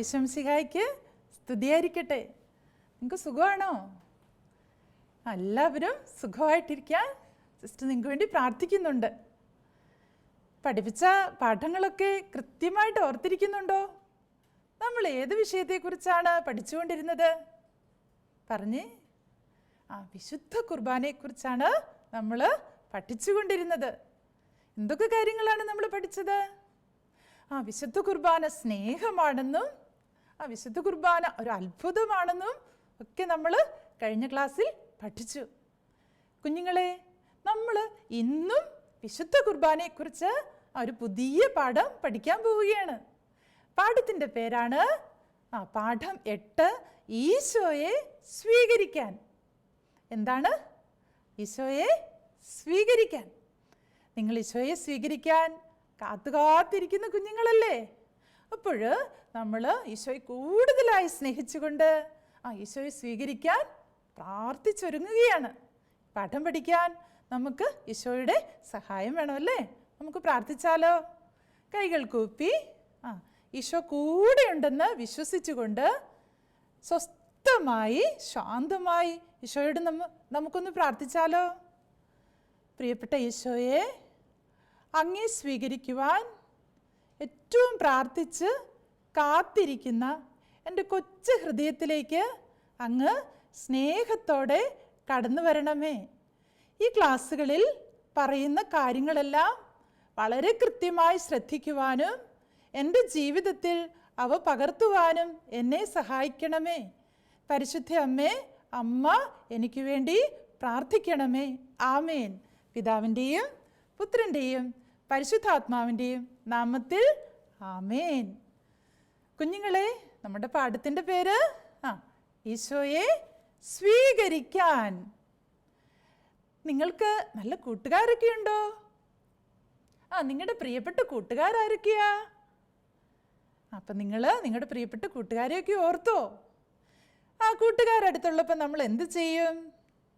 വിശംസികായ്ക്ക് സ്തുതിയായിരിക്കട്ടെ. നിങ്ങൾക്ക് സുഖമാണോ? എല്ലാവരും സുഖമായിട്ടിരിക്കാൻ സിസ്റ്റർ നിങ്ങൾക്ക് വേണ്ടി പ്രാർത്ഥിക്കുന്നുണ്ട്. പഠിപ്പിച്ച പാഠങ്ങളൊക്കെ കൃത്യമായിട്ട് ഓർത്തിരിക്കുന്നുണ്ടോ? നമ്മൾ ഏത് വിഷയത്തെക്കുറിച്ചാണ് പഠിച്ചുകൊണ്ടിരുന്നത്? പറഞ്ഞേ ആ വിശുദ്ധ കുർബാനയെക്കുറിച്ചാണ് നമ്മൾ പഠിച്ചുകൊണ്ടിരുന്നത്. എന്തൊക്കെ കാര്യങ്ങളാണ് നമ്മൾ പഠിച്ചത്? ആ വിശുദ്ധ കുർബാന സ്നേഹമാണെന്നും ആ വിശുദ്ധ കുർബാന ഒരു അത്ഭുതമാണെന്നും ഒക്കെ നമ്മൾ കഴിഞ്ഞ ക്ലാസ്സിൽ പഠിച്ചു. കുഞ്ഞുങ്ങളെ നമ്മൾ ഇന്നും വിശുദ്ധ കുർബാനയെക്കുറിച്ച് ഒരു പുതിയ പാഠം പഠിക്കാൻ പോവുകയാണ്. പാഠത്തിന്റെ പേരാണ് ആ പാഠം എട്ട് ഈശോയെ സ്വീകരിക്കാൻ. എന്താണ്? ഈശോയെ സ്വീകരിക്കാൻ. നിങ്ങൾ ഈശോയെ സ്വീകരിക്കാൻ കാത്തു കാത്തിരിക്കുന്ന കുഞ്ഞുങ്ങളല്ലേ? അപ്പോൾ നമ്മൾ ഈശോയെ കൂടുതലായി സ്നേഹിച്ചുകൊണ്ട് ആ ഈശോയെ സ്വീകരിക്കാൻ പ്രാർത്ഥിച്ചൊരുങ്ങുകയാണ്. പാഠം പഠിക്കാൻ നമുക്ക് ഈശോയുടെ സഹായം വേണമല്ലേ? നമുക്ക് പ്രാർത്ഥിച്ചാലോ? കൈകൾ കൂപ്പി ആ ഈശോ കൂടെയുണ്ടെന്ന് വിശ്വസിച്ചുകൊണ്ട് സ്വസ്ഥമായി ശാന്തമായി ഈശോയോട് നമ്മ നമുക്കൊന്ന് പ്രാർത്ഥിച്ചാലോ? പ്രിയപ്പെട്ട ഈശോയെ അങ്ങേ സ്വീകരിക്കുവാൻ ഏറ്റവും പ്രാർത്ഥിച്ച് കാത്തിരിക്കുന്ന എന്റെ കൊച്ചു ഹൃദയത്തിലേക്ക് അങ്ങ് സ്നേഹത്തോടെ കടന്നു വരണമേ. ഈ ക്ലാസ്സുകളിൽ പറയുന്ന കാര്യങ്ങളെല്ലാം വളരെ കൃത്യമായി ശ്രദ്ധിക്കുവാനും എന്റെ ജീവിതത്തിൽ അവ പകർത്തുവാനും എന്നെ സഹായിക്കണമേ. പരിശുദ്ധ അമ്മേ അമ്മ എനിക്ക് വേണ്ടി പ്രാർത്ഥിക്കണമേ. ആമേൻ. പിതാവിന്റെയും പുത്രന്റെയും പരിശുദ്ധാത്മാവിന്റെയും നാമത്തിൽ ആമേൻ. കുഞ്ഞുങ്ങളെ നമ്മുടെ പാഠത്തിന്റെ പേര് ആ ഈശോയെ സ്വീകരിക്കാൻ. നിങ്ങൾക്ക് നല്ല കൂട്ടുകാരൊക്കെ ഉണ്ടോ? ആ നിങ്ങളുടെ പ്രിയപ്പെട്ട കൂട്ടുകാരൊക്കെയാ അപ്പം നിങ്ങൾ നിങ്ങളുടെ പ്രിയപ്പെട്ട കൂട്ടുകാരെയൊക്കെ ഓർത്തോ? ആ കൂട്ടുകാരടുത്തുള്ളപ്പോൾ നമ്മൾ എന്ത് ചെയ്യും?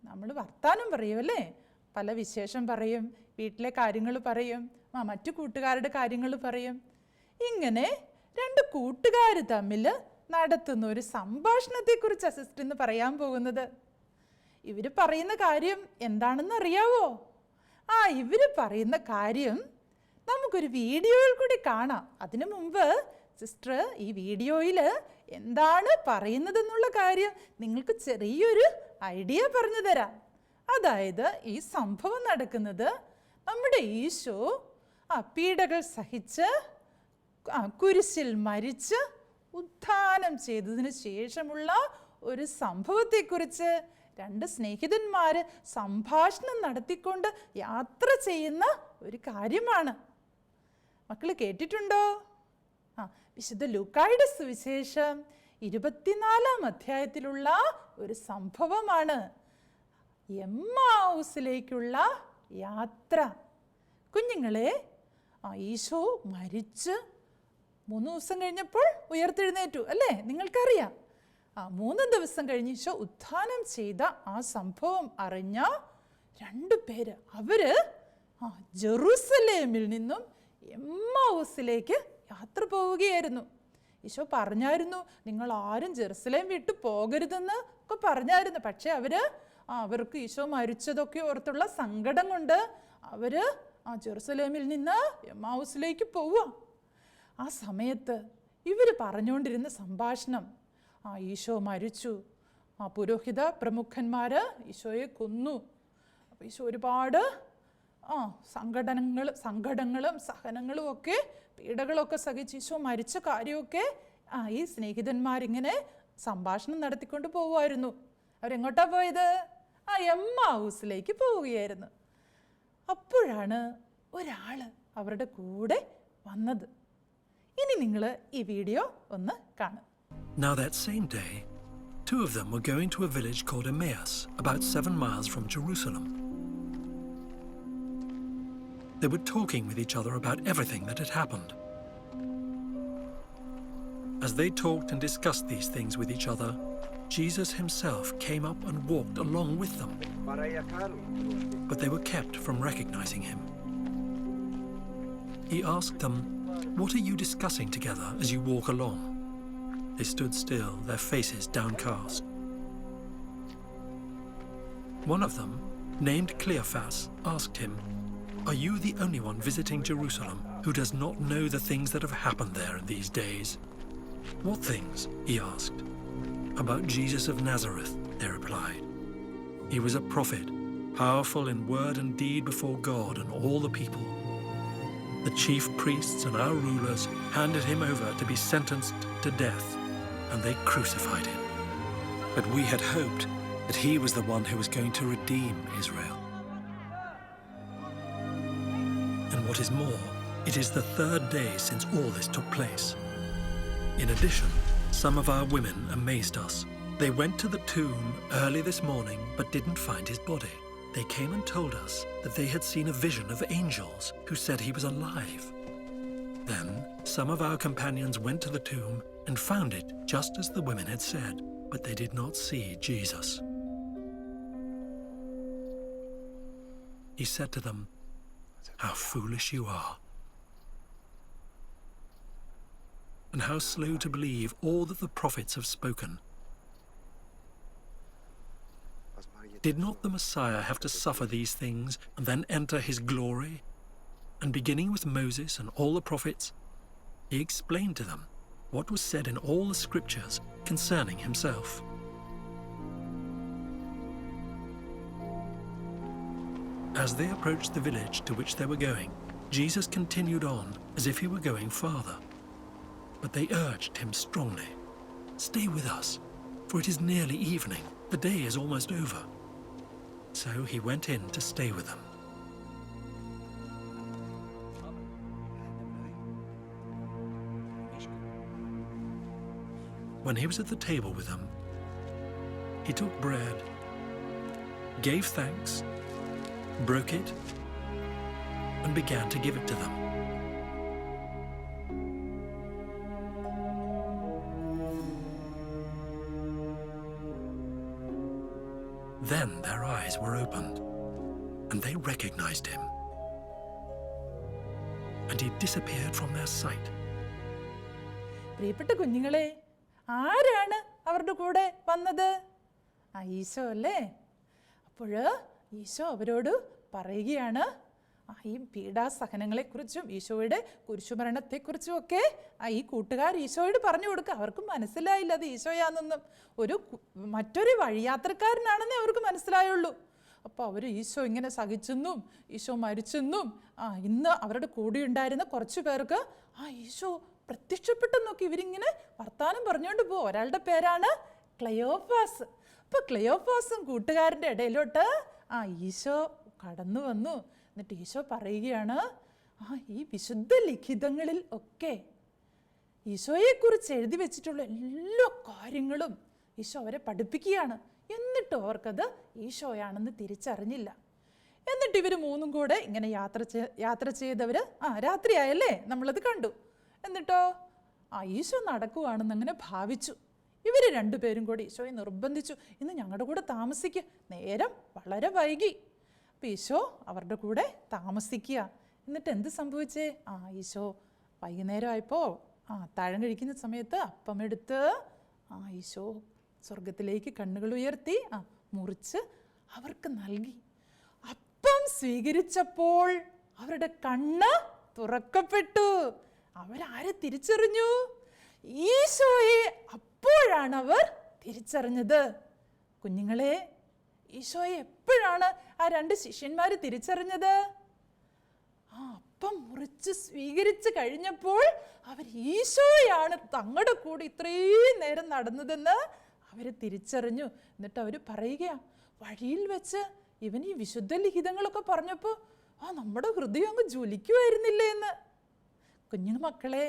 നമ്മൾ വർത്താനം പറയും അല്ലേ? പല വിശേഷം പറയും വീട്ടിലെ കാര്യങ്ങൾ പറയും ആ മറ്റു കൂട്ടുകാരുടെ കാര്യങ്ങൾ പറയും. ഇങ്ങനെ രണ്ട് കൂട്ടുകാർ തമ്മിൽ നടത്തുന്ന ഒരു സംഭാഷണത്തെക്കുറിച്ച് അസിസ്റ്റ് എന്ന് പറയാൻ പോകുന്നത്. ഇവർ പറയുന്ന കാര്യം എന്താണെന്ന് അറിയാവോ? ആ ഇവർ പറയുന്ന കാര്യം നമുക്കൊരു വീഡിയോയിൽ കൂടി കാണാം. അതിനു മുമ്പ് സിസ്റ്റർ ഈ വീഡിയോയിൽ എന്താണ് പറയുന്നതെന്നുള്ള കാര്യം നിങ്ങൾക്ക് ചെറിയൊരു ഐഡിയ പറഞ്ഞു തരാം. അതായത് ഈ സംഭവം നടക്കുന്നത് നമ്മുടെ ഈശോ ആ പീഡകൾ സഹിച്ച് കുരിശിൽ മരിച്ച് ഉത്ഥാനം ചെയ്തതിന് ശേഷമുള്ള ഒരു സംഭവത്തെക്കുറിച്ച് രണ്ട് സ്നേഹിതന്മാർ സംഭാഷണം നടത്തിക്കൊണ്ട് യാത്ര ചെയ്യുന്ന ഒരു കാര്യമാണ്. മക്കൾ കേട്ടിട്ടുണ്ടോ? ആ വിശുദ്ധ ലൂക്കായുടെ സുവിശേഷം ഇരുപത്തിനാലാം അധ്യായത്തിലുള്ള ഒരു സംഭവമാണ്. എമ്മാവൂസിലേക്കുള്ള യാത്ര. കുഞ്ഞുങ്ങളെ ഈശോ മരിച്ച് മൂന്ന് ദിവസം കഴിഞ്ഞപ്പോൾ ഉയർത്തെഴുന്നേറ്റു അല്ലേ? നിങ്ങൾക്കറിയാം. ആ മൂന്ന് ദിവസം കഴിഞ്ഞ് ഈശോ ഉത്ഥാനം ചെയ്ത ആ സംഭവം അറിഞ്ഞ രണ്ടു പേര്. അവർ ആ ജെറൂസലേമിൽ നിന്നും എമ്മാവൂസിലേക്ക് യാത്ര പോവുകയായിരുന്നു. ഈശോ പറഞ്ഞായിരുന്നു നിങ്ങൾ ആരും ജെറുസലേം വിട്ടു പോകരുതെന്ന് ഒക്കെ പറഞ്ഞായിരുന്നു. പക്ഷേ അവർ അവർക്ക് ഈശോ മരിച്ചതൊക്കെ ഓർത്തുള്ള സങ്കടം കൊണ്ട് അവർ ആ ജെറുസലേമിൽ നിന്ന് എമ്മാവൂസിലേക്ക് പോവുക. ആ സമയത്ത് ഇവർ പറഞ്ഞുകൊണ്ടിരുന്ന സംഭാഷണം ആ ഈശോ മരിച്ചു ആ പുരോഹിത പ്രമുഖന്മാർ ഈശോയെ കൊന്നു. അപ്പോൾ ഈശോ ഒരുപാട് ആ സങ്കടനങ്ങൾ സങ്കടങ്ങളും സഹനങ്ങളും ഒക്കെ പീഡകളൊക്കെ സഹിച്ച് ഈശോ മരിച്ച കാര്യമൊക്കെ ആ ഈ സ്നേഹിതന്മാരിങ്ങനെ സംഭാഷണം നടത്തിക്കൊണ്ട് പോവുമായിരുന്നു. അവരെങ്ങോട്ടാണ് പോയത്? ആ എം ഹൗസിലേക്ക് പോവുകയായിരുന്നു അപ്പോഴാണ് ഒരാൾ അവരുടെ കൂടെ വന്നത് ഇനി നിങ്ങൾ ഈ വീഡിയോ ഒന്ന് കാണും Now, that same day, two of them were going to a village called Emmaus, about seven miles from Jerusalem. They were talking with each other about everything that had happened. As they talked and discussed these things with each other, Jesus himself came up and walked along with them, but they were kept from recognizing him. He asked them, What are you discussing together as you walk along? They stood still, their faces downcast. One of them, named Cleophas, asked him, Are you the only one visiting Jerusalem who does not know the things that have happened there in these days? What things? he asked. About Jesus of Nazareth, they replied. He was a prophet, powerful in word and deed before God and all the people. The chief priests and our rulers handed him over to be sentenced to death, and they crucified him. But we had hoped that he was the one who was going to redeem Israel. And what is more, it is the third day since all this took place. In addition, some of our women amazed us. They went to the tomb early this morning but didn't find his body. They came and told us that they had seen a vision of angels who said he was alive. Then some of our companions went to the tomb and found it just as the women had said, but they did not see Jesus. He said to them, How foolish you are. And how slow to believe all that the prophets have spoken. Did not the Messiah have to suffer these things and then enter his glory? And beginning with Moses and all the prophets, he explained to them what was said in all the scriptures concerning himself. As they approached the village to which they were going, Jesus continued on as if he were going farther. But they urged him strongly Stay with us, for it is nearly evening. The day is almost over. So he went in to stay with them. When he was at the table with them, he took bread, gave thanks, broke it, and began to give it to them. Eyes were opened, and they recognized him. And he disappeared from their sight. പ്രിയപ്പെട്ട കുഞ്ഞുങ്ങളെ ആരാണ് അവരുടെ കൂടെ വന്നത് ആ ഈശോ അല്ലേ അപ്പോൾ ഈശോ അവരോട് പറയുകയാണ് ഈ പീഡാസഹനങ്ങളെക്കുറിച്ചും ഈശോയുടെ കുരിശുമരണത്തെക്കുറിച്ചും ഒക്കെ ഈ കൂട്ടുകാർ ഈശോയോട് പറഞ്ഞു കൊടുക്കുക. അവർക്ക് മനസ്സിലായില്ല അത് ഈശോയാണെന്നും. ഒരു മറ്റൊരു വഴിയാത്രക്കാരനാണെന്നേ അവർക്ക് മനസ്സിലായുള്ളൂ. അപ്പോൾ അവർ ഈശോ ഇങ്ങനെ സഹിച്ചെന്നും ഈശോ മരിച്ചെന്നും ആ ഇന്ന് അവരുടെ കൂടെ ഉണ്ടായിരുന്ന കുറച്ച് പേർക്ക് ആ ഈശോ പ്രത്യക്ഷപ്പെട്ടെന്നൊക്കെ ഇവരിങ്ങനെ വർത്താനം പറഞ്ഞുകൊണ്ട് പോകും ഒരാളുടെ പേരാണ് ക്ലയോഫാസ്. അപ്പോൾ ക്ലയോഫാസും കൂട്ടുകാരന്റെ ഇടയിലോട്ട് ആ ഈശോ കടന്നു വന്നു. എന്നിട്ട് ഈശോ പറയുകയാണ് ആ ഈ വിശുദ്ധ ലിഖിതങ്ങളിൽ ഒക്കെ ഈശോയെക്കുറിച്ച് എഴുതി വെച്ചിട്ടുള്ള എല്ലാ കാര്യങ്ങളും ഈശോ അവരെ പഠിപ്പിക്കുകയാണ്. എന്നിട്ടും അവർക്കത് ഈശോയാണെന്ന് തിരിച്ചറിഞ്ഞില്ല. എന്നിട്ട് ഇവർ മൂന്നും കൂടെ ഇങ്ങനെ യാത്ര യാത്ര ചെയ്തവർ ആ രാത്രിയായല്ലേ? നമ്മളത് കണ്ടു. എന്നിട്ടോ ആ ഈശോ നടക്കുവാണെന്ന് അങ്ങനെ ഭാവിച്ചു. ഇവർ രണ്ടുപേരും കൂടി ഈശോയെ നിർബന്ധിച്ചു. ഇന്ന് ഞങ്ങളുടെ കൂടെ താമസിക്കുക നേരം വളരെ വൈകി. അപ്പം ഈശോ അവരുടെ കൂടെ താമസിക്കുക. എന്നിട്ട് എന്ത് സംഭവിച്ചേ? ആ ഈശോ വൈകുന്നേരം ആയപ്പോൾ ആ താഴം കഴിക്കുന്ന സമയത്ത് അപ്പമെടുത്ത് ആ ഈശോ സ്വർഗത്തിലേക്ക് കണ്ണുകൾ ഉയർത്തി ആ മുറിച്ച് അവർക്ക് നൽകി. അപ്പം സ്വീകരിച്ചപ്പോൾ അവരുടെ കണ്ണ് തുറക്കപ്പെട്ടു. അവരാരെ തിരിച്ചറിഞ്ഞു? ഈശോയെ അപ്പോഴാണ് അവർ തിരിച്ചറിഞ്ഞത്. കുഞ്ഞുങ്ങളെ ഈശോയെ എപ്പോഴാണ് ആ രണ്ട് ശിഷ്യന്മാർ തിരിച്ചറിഞ്ഞത്? ആ അപ്പം മുറിച്ച് സ്വീകരിച്ച് കഴിഞ്ഞപ്പോൾ അവർ ഈശോയാണ് തങ്ങളുടെ കൂടെ ഇത്രയും നേരം നടന്നതെന്ന് അവർ തിരിച്ചറിഞ്ഞു. എന്നിട്ട് അവർ പറയുകയാണ് വഴിയിൽ വെച്ച് ഇവൻ ഈ വിശുദ്ധ ലിഖിതങ്ങളൊക്കെ പറഞ്ഞപ്പോൾ ആ നമ്മുടെ ഹൃദയം അങ്ങ് ജ്വലിക്കുമായിരുന്നില്ലേ എന്ന്. കുഞ്ഞു മക്കളെ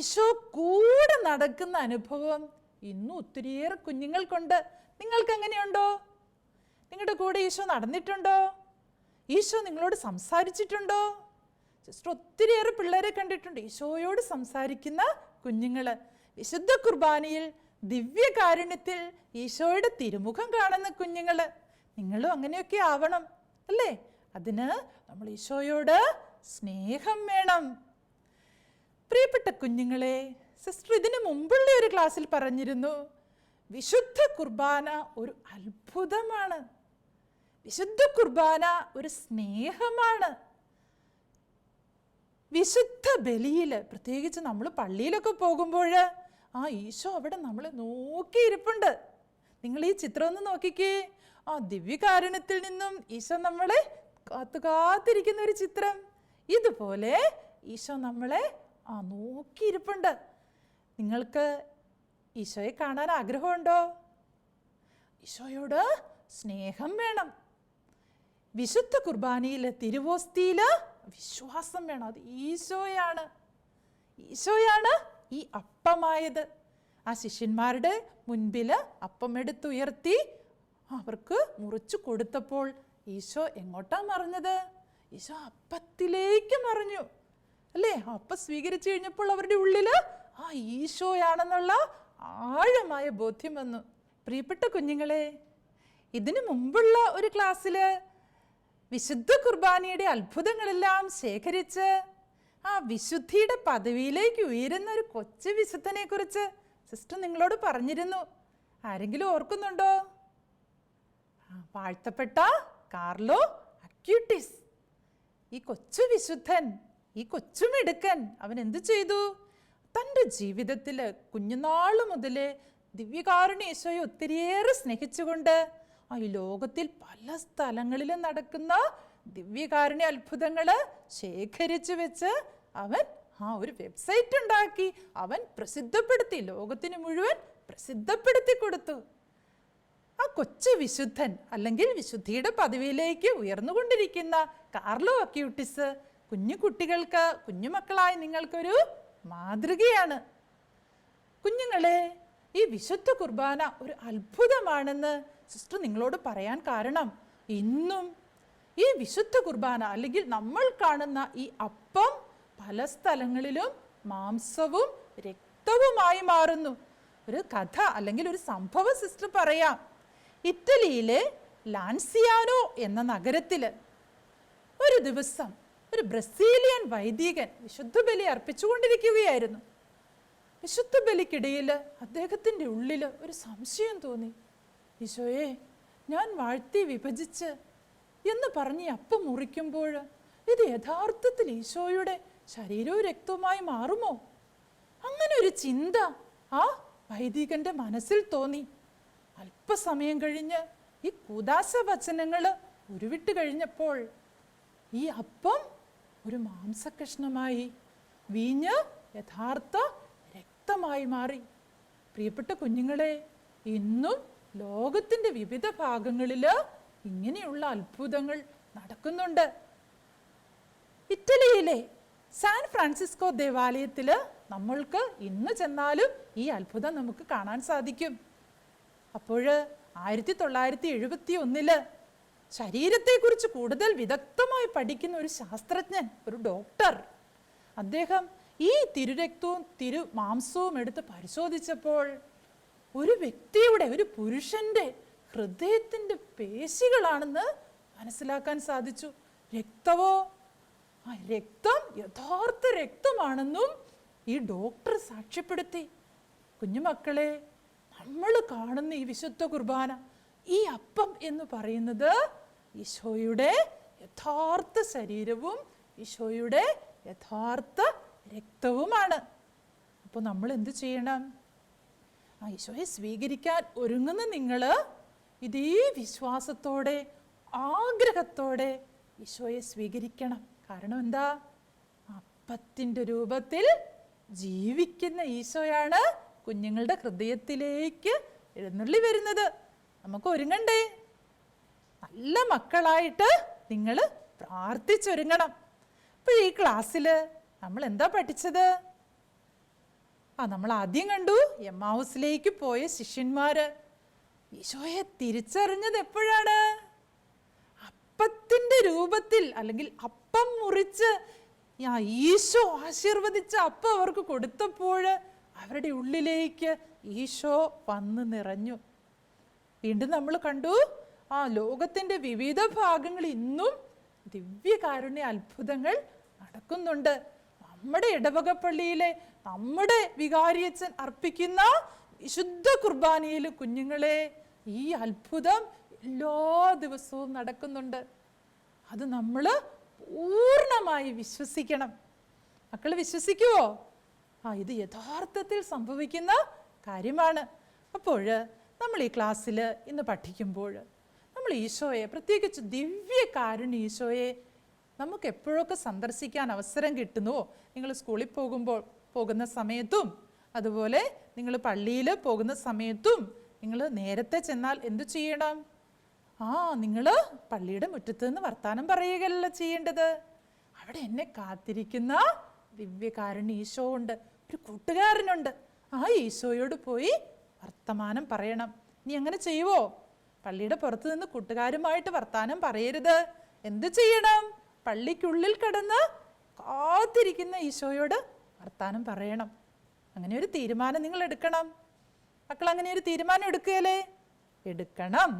ഈശോ കൂടെ നടക്കുന്ന അനുഭവം ഇന്നും ഒത്തിരിയേറെ കുഞ്ഞുങ്ങൾക്കുണ്ട്. നിങ്ങൾക്ക് അങ്ങനെയുണ്ടോ നിങ്ങളുടെ കൂടെ ഈശോ നടന്നിട്ടുണ്ടോ? ഈശോ നിങ്ങളോട് സംസാരിച്ചിട്ടുണ്ടോ? ജസ്റ്റ് ഒത്തിരിയേറെ പിള്ളേരെ കണ്ടിട്ടുണ്ട്. ഈശോയോട് സംസാരിക്കുന്ന കുഞ്ഞുങ്ങൾ വിശുദ്ധ കുർബാനയിൽ ദിവ്യകാരുണ്യത്തിൽ ഈശോയുടെ തിരുമുഖം കാണുന്ന കുഞ്ഞുങ്ങൾ നിങ്ങളും അങ്ങനെയൊക്കെ ആവണം അല്ലേ? അതിന് നമ്മൾ ഈശോയോട് സ്നേഹം വേണം. പ്രിയപ്പെട്ട കുഞ്ഞുങ്ങളെ സിസ്റ്റർ ഇതിനു മുമ്പുള്ള ഒരു ക്ലാസ്സിൽ പറഞ്ഞിരുന്നു. വിശുദ്ധ കുർബാന ഒരു അത്ഭുതമാണ്. വിശുദ്ധ കുർബാന ഒരു സ്നേഹമാണ്. വിശുദ്ധ ബലിയിൽ പ്രത്യേകിച്ച് നമ്മൾ പള്ളിയിലൊക്കെ പോകുമ്പോൾ ആ ഈശോ അവിടെ നമ്മൾ നോക്കിയിരിപ്പുണ്ട്. നിങ്ങൾ ഈ ചിത്രം ഒന്ന് നോക്കിക്കേ. ആ ദിവ്യകാരുണ്യത്തിൽ നിന്നും ഈശോ നമ്മളെ കാത്തു കാത്തിരിക്കുന്ന ഒരു ചിത്രം. ഇതുപോലെ ഈശോ നമ്മളെ ആ നോക്കിയിരിപ്പുണ്ട്. നിങ്ങൾക്ക് ഈശോയെ കാണാൻ ആഗ്രഹമുണ്ടോ? ഈശോയോട് സ്നേഹം വേണം. വിശുദ്ധ കുർബാനയിൽ തിരുവോസ്തിയിൽ വിശ്വാസം വേണം. അത് ഈശോയാണ്. ഈശോയാണ് ഈ അപ്പമായത്. ആ ശിഷ്യന്മാരുടെ മുൻപിൽ അപ്പം എടുത്തുയർത്തി അവർക്ക് മുറിച്ചു കൊടുത്തപ്പോൾ ഈശോ എങ്ങോട്ടാ മറിഞ്ഞത്? ഈശോ അപ്പത്തിലേക്ക് മറിഞ്ഞു. അല്ലേ? അപ്പം സ്വീകരിച്ചു കഴിഞ്ഞപ്പോൾ അവരുടെ ഉള്ളിൽ ആ ഈശോയാണെന്നുള്ള ആഴമായ ബോധ്യം വന്നു. പ്രിയപ്പെട്ട കുഞ്ഞുങ്ങളെ ഇതിനു മുമ്പുള്ള ഒരു ക്ലാസ്സിൽ വിശുദ്ധ കുർബാനയുടെ അത്ഭുതങ്ങളെല്ലാം ശേഖരിച്ച് ആ വിശുദ്ധിയുടെ പദവിയിലേക്ക് ഉയരുന്ന ഒരു കൊച്ചു വിശുദ്ധനെ കുറിച്ച് സിസ്റ്റർ നിങ്ങളോട് പറഞ്ഞിരുന്നു. ആരെങ്കിലും ഓർക്കുന്നുണ്ടോ? വാഴ്ത്തപ്പെട്ട കാർലോ അക്യൂട്ടിസ്. ഈ കൊച്ചു വിശുദ്ധൻ ഈ കൊച്ചു മിടുക്കൻ അവൻ എന്തു ചെയ്തു? തന്റെ ജീവിതത്തിൽ കുഞ്ഞുനാൾ മുതലേ ദിവ്യകാരുണ്യ ഈശോയെ ഒത്തിരിയേറെ സ്നേഹിച്ചുകൊണ്ട് ആ ഈ ലോകത്തിൽ പല സ്ഥലങ്ങളിലും നടക്കുന്ന ദിവ്യകാരുണ്യ അത്ഭുതങ്ങൾ ശേഖരിച്ചു വെച്ച് അവൻ ആ ഒരു വെബ്സൈറ്റ് ഉണ്ടാക്കി. അവൻ പ്രസിദ്ധപ്പെടുത്തി. ലോകത്തിന് മുഴുവൻ പ്രസിദ്ധപ്പെടുത്തി കൊടുത്തു. ആ കൊച്ചു വിശുദ്ധൻ അല്ലെങ്കിൽ വിശുദ്ധിയുടെ പദവിയിലേക്ക് ഉയർന്നുകൊണ്ടിരിക്കുന്ന കാർലോ അക്യൂട്ടിസ് കുഞ്ഞു കുട്ടികൾക്ക് കുഞ്ഞുമക്കളായ നിങ്ങൾക്കൊരു മാതൃകയാണ്. കുഞ്ഞുങ്ങളെ ഈ വിശുദ്ധ കുർബാന ഒരു അത്ഭുതമാണെന്ന് സിസ്റ്റർ നിങ്ങളോട് പറയാൻ കാരണം ഇന്നും ഈ വിശുദ്ധ കുർബാന അല്ലെങ്കിൽ നമ്മൾ കാണുന്ന ഈ അപ്പം പല സ്ഥലങ്ങളിലും മാംസവും രക്തവുമായി മാറുന്നു. ഒരു കഥ അല്ലെങ്കിൽ ഒരു സംഭവ സിസ്റ്റർ പറയാം. ഇറ്റലിയിലെ ലാൻസിയാനോ എന്ന നഗരത്തിൽ ഒരു ദിവസം ഒരു ബ്രസീലിയൻ വൈദികൻ വിശുദ്ധ ബലി അർപ്പിച്ചുകൊണ്ടിരിക്കുകയായിരുന്നു. വിശുദ്ധ ബലിക്കിടയിൽ അദ്ദേഹത്തിന്റെ ഉള്ളിൽ ഒരു സംശയം തോന്നി. ഈശോയെ ഞാൻ വാഴ്ത്തി വിഭജിച്ച് എന്ന് പറഞ്ഞ് അപ്പം മുറിക്കുമ്പോൾ ഇത് യഥാർത്ഥത്തിൽ ഈശോയുടെ ശരീരവും രക്തവുമായി മാറുമോ? അങ്ങനെ ഒരു ചിന്ത ആ വൈദികന്റെ മനസ്സിൽ തോന്നി. അല്പസമയം കഴിഞ്ഞ് ഈ കൂതാശ വചനങ്ങൾ ഉരുവിട്ട് കഴിഞ്ഞപ്പോൾ ഈ അപ്പം ഒരു മാംസകഷ്ണമായി വീഞ്ഞ് യഥാർത്ഥ രക്തമായി മാറി. പ്രിയപ്പെട്ട കുഞ്ഞുങ്ങളെ ഇന്നും ലോകത്തിന്റെ വിവിധ ഭാഗങ്ങളിൽ ഇങ്ങനെയുള്ള അത്ഭുതങ്ങൾ നടക്കുന്നുണ്ട്. ഇറ്റലിയിലെ സാൻ ഫ്രാൻസിസ്കോ ദേവാലയത്തിൽ നമ്മൾക്ക് ഇന്ന് ചെന്നാലും ഈ അത്ഭുതം നമുക്ക് കാണാൻ സാധിക്കും. അപ്പോൾ ആയിരത്തി തൊള്ളായിരത്തി എഴുപത്തി ഒന്നിൽ ശരീരത്തെക്കുറിച്ച് കൂടുതൽ വിദഗ്ധമായി പഠിക്കുന്ന ഒരു ശാസ്ത്രജ്ഞൻ ഒരു ഡോക്ടർ അദ്ദേഹം ഈ തിരുരക്തവും തിരു മാംസവും എടുത്ത് പരിശോധിച്ചപ്പോൾ ഒരു വ്യക്തിയുടെ ഒരു പുരുഷന്റെ ഹൃദയത്തിന്റെ പേശികളാണെന്ന് മനസ്സിലാക്കാൻ സാധിച്ചു. രക്തവോ ആ രക്തം യഥാർത്ഥ രക്തമാണെന്നും ഈ ഡോക്ടർ സാക്ഷ്യപ്പെടുത്തി. കുഞ്ഞുമക്കളെ നമ്മൾ കാണുന്ന ഈ വിശുദ്ധ കുർബാന ഈ അപ്പം എന്ന് പറയുന്നത് ഈശോയുടെ യഥാർത്ഥ ശരീരവും ഈശോയുടെ യഥാർത്ഥ രക്തവുമാണ്. അപ്പോൾ നമ്മൾ എന്ത് ചെയ്യണം? ആ ഈശോയെ സ്വീകരിക്കാൻ ഒരുങ്ങുന്ന നിങ്ങൾ ഇതേ വിശ്വാസത്തോടെ ആഗ്രഹത്തോടെ ഈശോയെ സ്വീകരിക്കണം. കാരണം എന്താ? അപ്പത്തിന്റെ രൂപത്തിൽ ജീവിക്കുന്ന ഈശോയാണ് കുഞ്ഞുങ്ങളുടെ ഹൃദയത്തിലേക്ക് എഴുന്നള്ളി വരുന്നത്. നമുക്ക് ഒരുങ്ങണ്ടേ നല്ല മക്കളായിട്ട് നിങ്ങൾ പ്രാർത്ഥിച്ചൊരുങ്ങണം. അപ്പോൾ ഈ ക്ലാസ്സിൽ നമ്മൾ എന്താ പഠിച്ചത്? ആ നമ്മൾ ആദ്യം കണ്ടു എം ഹൗസിലേക്ക് പോയ ശിഷ്യന്മാര്. ഈശോയെ തിരിച്ചറിഞ്ഞത് എപ്പോഴാണ്? അപ്പത്തിന്റെ രൂപത്തിൽ അല്ലെങ്കിൽ അപ്പം മുറിച്ച് ആ ഈശോ ആശീർവദിച്ച അപ്പം അവർക്ക് കൊടുത്തപ്പോൾ അവരുടെ ഉള്ളിലേക്ക് ഈശോ വന്ന് നിറഞ്ഞു. വീണ്ടും നമ്മൾ കണ്ടു. ആ ലോകത്തിന്റെ വിവിധ ഭാഗങ്ങൾ ഇന്നും ദിവ്യകാരുണ്യ അത്ഭുതങ്ങൾ നടക്കുന്നുണ്ട്. നമ്മുടെ ഇടവകപ്പള്ളിയിലെ നമ്മുടെ വികാരിയച്ഛൻ അർപ്പിക്കുന്ന വിശുദ്ധ കുർബാനയിൽ കുഞ്ഞുങ്ങളെ ഈ അത്ഭുതം എല്ലാ ദിവസവും നടക്കുന്നുണ്ട്. അത് നമ്മൾ പൂർണമായി വിശ്വസിക്കണം. മക്കൾ വിശ്വസിക്കുവോ? ആ ഇത് യഥാർത്ഥത്തിൽ സംഭവിക്കുന്ന കാര്യമാണ്. അപ്പോൾ നമ്മൾ ഈ ക്ലാസ്സിൽ ഇന്ന് പഠിക്കുമ്പോൾ നമ്മൾ ഈശോയെ പ്രത്യേകിച്ച് ദിവ്യ കാരുണ്യ ഈശോയെ നമുക്ക് എപ്പോഴൊക്കെ സന്ദർശിക്കാൻ അവസരം കിട്ടുന്നുവോ? നിങ്ങൾ സ്കൂളിൽ പോകുമ്പോൾ പോകുന്ന സമയത്തും അതുപോലെ നിങ്ങൾ പള്ളിയിൽ പോകുന്ന സമയത്തും നിങ്ങൾ നേരത്തെ ചെന്നാൽ എന്തു ചെയ്യണം? ആ നിങ്ങൾ പള്ളിയുടെ മുറ്റത്ത് നിന്ന് വർത്താനം പറയുകയല്ല ചെയ്യേണ്ടത്. അവിടെ എന്നെ കാത്തിരിക്കുന്ന ദിവ്യകാരുണ്യ ഈശോ ഉണ്ട്. ഒരു കൂട്ടുകാരനുണ്ട്. ആ ഈശോയോട് പോയി വർത്തമാനം പറയണം. നീ അങ്ങനെ ചെയ്യുവോ? പള്ളിയുടെ പുറത്ത് നിന്ന് കൂട്ടുകാരുമായിട്ട് വർത്താനം പറയരുത്. എന്ത് ചെയ്യണം? പള്ളിക്കുള്ളിൽ കിടന്ന് കാത്തിരിക്കുന്ന ഈശോയോട് വർത്താനം പറയണം. അങ്ങനെ ഒരു തീരുമാനം നിങ്ങൾ എടുക്കണം. മക്കൾ അങ്ങനെ ഒരു തീരുമാനം എടുക്കുകയല്ലേ? എടുക്കണം.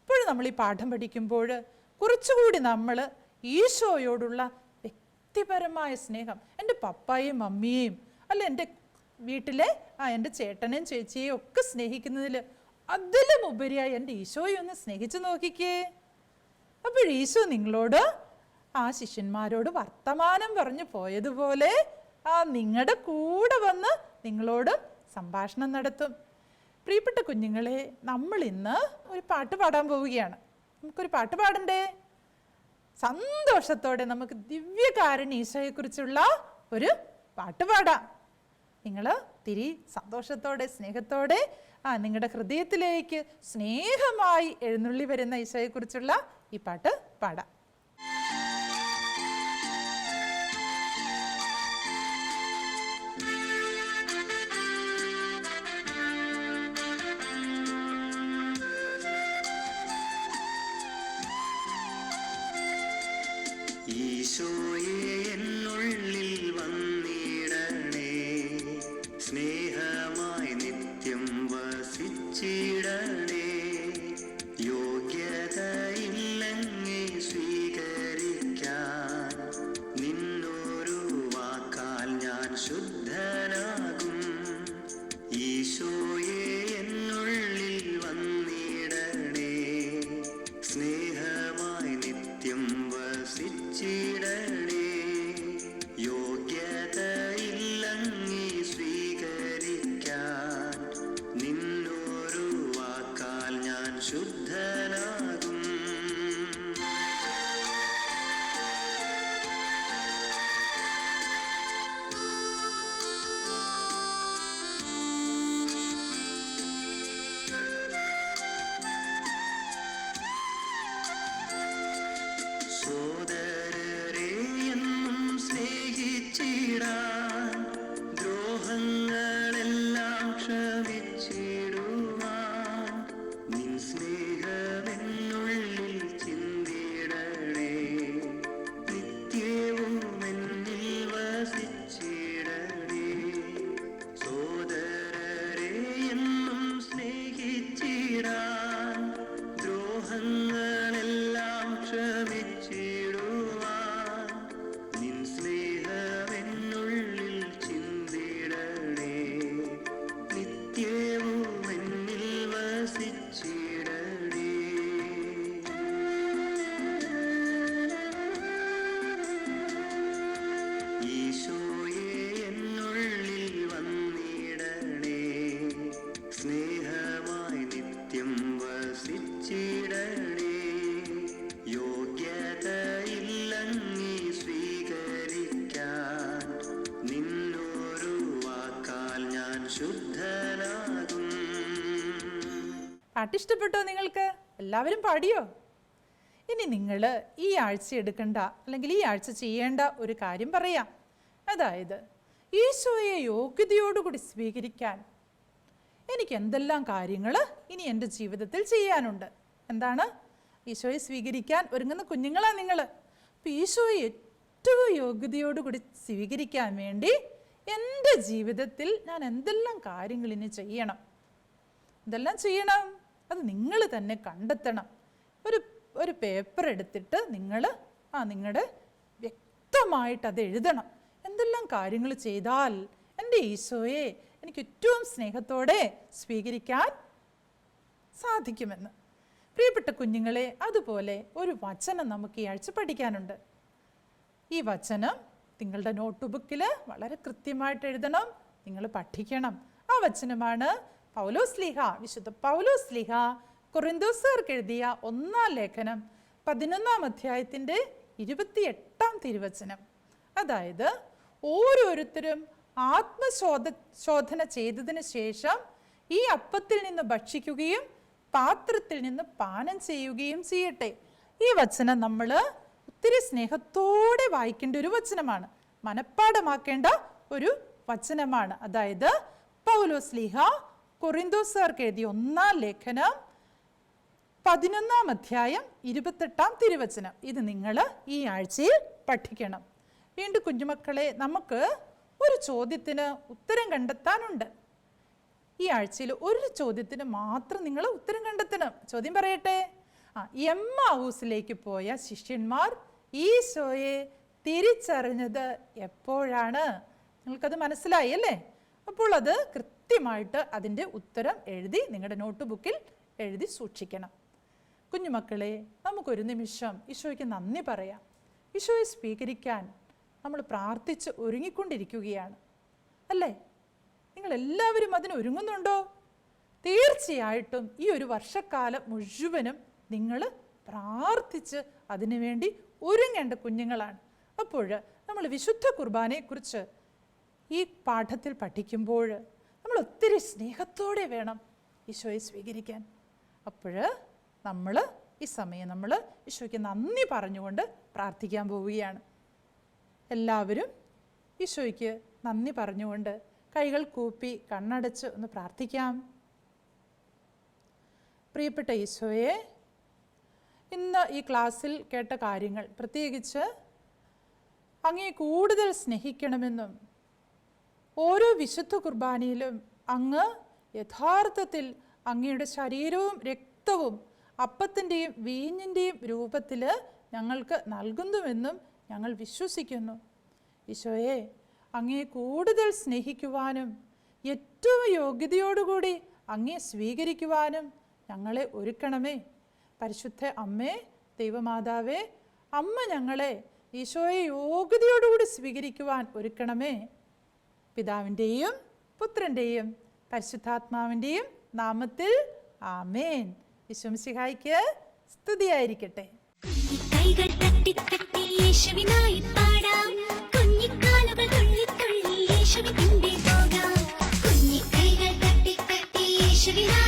അപ്പോൾ നമ്മൾ ഈ പാഠം പഠിക്കുമ്പോൾ കുറച്ചുകൂടി നമ്മൾ ഈശോയോടുള്ള വ്യക്തിപരമായ സ്നേഹം എന്റെ പപ്പായെയും മമ്മിയെയും അല്ല എന്റെ വീട്ടിലെ ആ എന്റെ ചേട്ടനെയും ചേച്ചിയെയും ഒക്കെ സ്നേഹിക്കുന്നതിൽ അതിലും ഉപരിയായി എന്റെ ഈശോയെ ഒന്ന് സ്നേഹിച്ചു നോക്കിക്കേ. അപ്പോൾ ഈശോ നിങ്ങളോട് ആ ശിഷ്യന്മാരോട് വർത്തമാനം പറഞ്ഞു പോയതുപോലെ ആ നിങ്ങളുടെ കൂടെ വന്ന് നിങ്ങളോട് സംഭാഷണം നടത്തും. പ്രിയപ്പെട്ട കുഞ്ഞുങ്ങളെ നമ്മൾ ഇന്ന് ഒരു പാട്ട് പാടാൻ പോവുകയാണ്. നമുക്കൊരു പാട്ട് പാടണ്ടേ? സന്തോഷത്തോടെ നമുക്ക് ദിവ്യകാരൻ ഈശോയെക്കുറിച്ചുള്ള ഒരു പാട്ട് പാടാം. നിങ്ങൾ തിരി സന്തോഷത്തോടെ സ്നേഹത്തോടെ ആ നിങ്ങളുടെ ഹൃദയത്തിലേക്ക് സ്നേഹമായി എഴുന്നള്ളി വരുന്ന ഈശോയെക്കുറിച്ചുള്ള ഈ പാട്ട് പാടാം. പാട്ട് ഇഷ്ടപ്പെട്ടോ നിങ്ങൾക്ക്? എല്ലാവരും പാടിയോ? ഇനി നിങ്ങൾ ഈ ആഴ്ച എടുക്കേണ്ട അല്ലെങ്കിൽ ഈ ആഴ്ച ചെയ്യേണ്ട ഒരു കാര്യം പറയാം. അതായത് ഈശോയെ യോഗ്യതയോടുകൂടി സ്വീകരിക്കാൻ എനിക്ക് എന്തെല്ലാം കാര്യങ്ങൾ ഇനി എന്റെ ജീവിതത്തിൽ ചെയ്യാനുണ്ട്? എന്താണ്? ഈശോയെ സ്വീകരിക്കാൻ ഒരുങ്ങുന്ന കുഞ്ഞുങ്ങളാണ് നിങ്ങൾ. അപ്പം ഈശോയെ ഏറ്റവും യോഗ്യതയോടുകൂടി സ്വീകരിക്കാൻ വേണ്ടി എന്റെ ജീവിതത്തിൽ ഞാൻ എന്തെല്ലാം കാര്യങ്ങൾ ഇനി ചെയ്യണം? ഇതെല്ലാം ചെയ്യണം? അത് നിങ്ങൾ തന്നെ കണ്ടെത്തണം. ഒരു ഒരു പേപ്പർ എടുത്തിട്ട് നിങ്ങൾ ആ നിങ്ങളുടെ വ്യക്തമായിട്ട് അത് എഴുതണം. എന്തെല്ലാം കാര്യങ്ങൾ ചെയ്താൽ എന്റെ ഈശോയെ എനിക്ക് ഏറ്റവും സ്നേഹത്തോടെ സ്വീകരിക്കാൻ സാധിക്കുമെന്ന്. പ്രിയപ്പെട്ട കുഞ്ഞുങ്ങളെ അതുപോലെ ഒരു വചനം നമുക്ക് ഈ ആഴ്ച പഠിക്കാനുണ്ട്. ഈ വചനം നിങ്ങളുടെ നോട്ട് ബുക്കിൽ വളരെ കൃത്യമായിട്ട് എഴുതണം. നിങ്ങൾ പഠിക്കണം. ആ വചനമാണ് പൗലോസ് ലിഹ വിശുദ്ധ പൗലോസ് ലിഹ കുറിന്തോസുകാർക്ക് എഴുതിയ ഒന്നാം ലേഖനം പതിനൊന്നാം അധ്യായത്തിന്റെ ഇരുപത്തിയെട്ടാം തിരുവചനം. അതായത് ഓരോരുത്തരും ആത്മശോധ ശോധന ചെയ്തതിന് ശേഷം ഈ അപ്പത്തിൽ നിന്ന് ഭക്ഷിക്കുകയും പാത്രത്തിൽ നിന്ന് പാനം ചെയ്യുകയും ചെയ്യട്ടെ. ഈ വചനം നമ്മൾ ഒത്തിരി സ്നേഹത്തോടെ വായിക്കേണ്ട ഒരു വചനമാണ്. മനഃപ്പാടമാക്കേണ്ട ഒരു വചനമാണ്. അതായത് പൗലോസ് ലീഹ കൊറിന്തോസാർക്ക് എഴുതിയ ഒന്നാം ലേഖനം പതിനൊന്നാം അധ്യായം ഇരുപത്തെട്ടാം തിരുവചനം. ഇത് നിങ്ങൾ ഈ ആഴ്ചയിൽ പഠിക്കണം. വീണ്ടും കുഞ്ഞുമക്കളെ നമുക്ക് ഒരു ചോദ്യത്തിന് ഉത്തരം കണ്ടെത്താനുണ്ട്. ഈ ആഴ്ചയിൽ ഒരു ചോദ്യത്തിന് മാത്രം നിങ്ങൾ ഉത്തരം കണ്ടെത്തണം. ചോദ്യം പറയട്ടെ. ആ എമ്മ ഹൗസിലേക്ക് പോയ ശിഷ്യന്മാർ ഈശോയെ തിരിച്ചറിഞ്ഞത് എപ്പോഴാണ്? നിങ്ങൾക്കത് മനസ്സിലായി അല്ലേ? അപ്പോൾ അത് കൃത്യമായിട്ട് അതിന്റെ ഉത്തരം എഴുതി നിങ്ങളുടെ നോട്ട് ബുക്കിൽ എഴുതി സൂക്ഷിക്കണം. കുഞ്ഞുമക്കളെ നമുക്കൊരു നിമിഷം ഈശോയ്ക്ക് നന്ദി പറയാം. ഈശോയെ സ്വീകരിക്കാൻ നമ്മൾ പ്രാർത്ഥിച്ച് ഒരുങ്ങിക്കൊണ്ടിരിക്കുകയാണ്. അല്ലേ? നിങ്ങളെല്ലാവരും അതിന് ഒരുങ്ങുന്നുണ്ടോ? തീർച്ചയായിട്ടും ഈ ഒരു വർഷക്കാലം മുഴുവനും നിങ്ങൾ പ്രാർത്ഥിച്ച് അതിനുവേണ്ടി ഒരുങ്ങേണ്ട കുഞ്ഞുങ്ങളാണ്. അപ്പോൾ നമ്മൾ വിശുദ്ധ കുർബാനയെക്കുറിച്ച് ഈ പാഠത്തിൽ പഠിക്കുമ്പോൾ നമ്മൾ ഒത്തിരി സ്നേഹത്തോടെ വേണം ഈശോയെ സ്വീകരിക്കാൻ. അപ്പോൾ നമ്മൾ ഈ സമയം നമ്മൾ ഈശോയ്ക്ക് നന്ദി പറഞ്ഞുകൊണ്ട് പ്രാർത്ഥിക്കാൻ പോവുകയാണ്. എല്ലാവരും ഈശോയ്ക്ക് നന്ദി പറഞ്ഞുകൊണ്ട് കൈകൾ കൂപ്പി കണ്ണടച്ച് ഒന്ന് പ്രാർത്ഥിക്കാം. പ്രിയപ്പെട്ട ഈശോയെ ഇന്ന് ഈ ക്ലാസ്സിൽ കേട്ട കാര്യങ്ങൾ പ്രത്യേകിച്ച് അങ്ങേ കൂടുതൽ സ്നേഹിക്കണമെന്നും ഓരോ വിശുദ്ധ കുർബാനയിലും അങ്ങ് യഥാർത്ഥത്തിൽ അങ്ങയുടെ ശരീരവും രക്തവും അപ്പത്തിന്റെയും വീഞ്ഞിന്റെയും രൂപത്തിൽ ഞങ്ങൾക്ക് നൽകുന്നുവെന്നും ഞങ്ങൾ വിശ്വസിക്കുന്നു. ഈശോയെ അങ്ങയെ കൂടുതൽ സ്നേഹിക്കുവാനും ഏറ്റവും യോഗ്യതയോടുകൂടി അങ്ങേ സ്വീകരിക്കുവാനും ഞങ്ങളെ ഒരുക്കണമേ. പരിശുദ്ധ അമ്മേ ദൈവമാതാവേ അമ്മ ഞങ്ങളെ ഈശോയെ യോഗ്യതയോടുകൂടി സ്വീകരിക്കുവാൻ ഒരുക്കണമേ. പിതാവിന്റെയും പുത്രന്റെയും പരിശുദ്ധാത്മാവിന്റെയും നാമത്തിൽ ആമേൻ. വിശ്വംസിഹായിക്ക് സ്തുതിയായിരിക്കട്ടെ. കൈകൾ തട്ടി തട്ടി യേശുവിനായി പാടാം. കുഞ്ഞിക്കാലുകൾ തുള്ളി തുള്ളി യേശുവിന്റെ പോകാം കുഞ്ഞിക്കൈകൾ തട്ടി തട്ടി യേശുവിനായി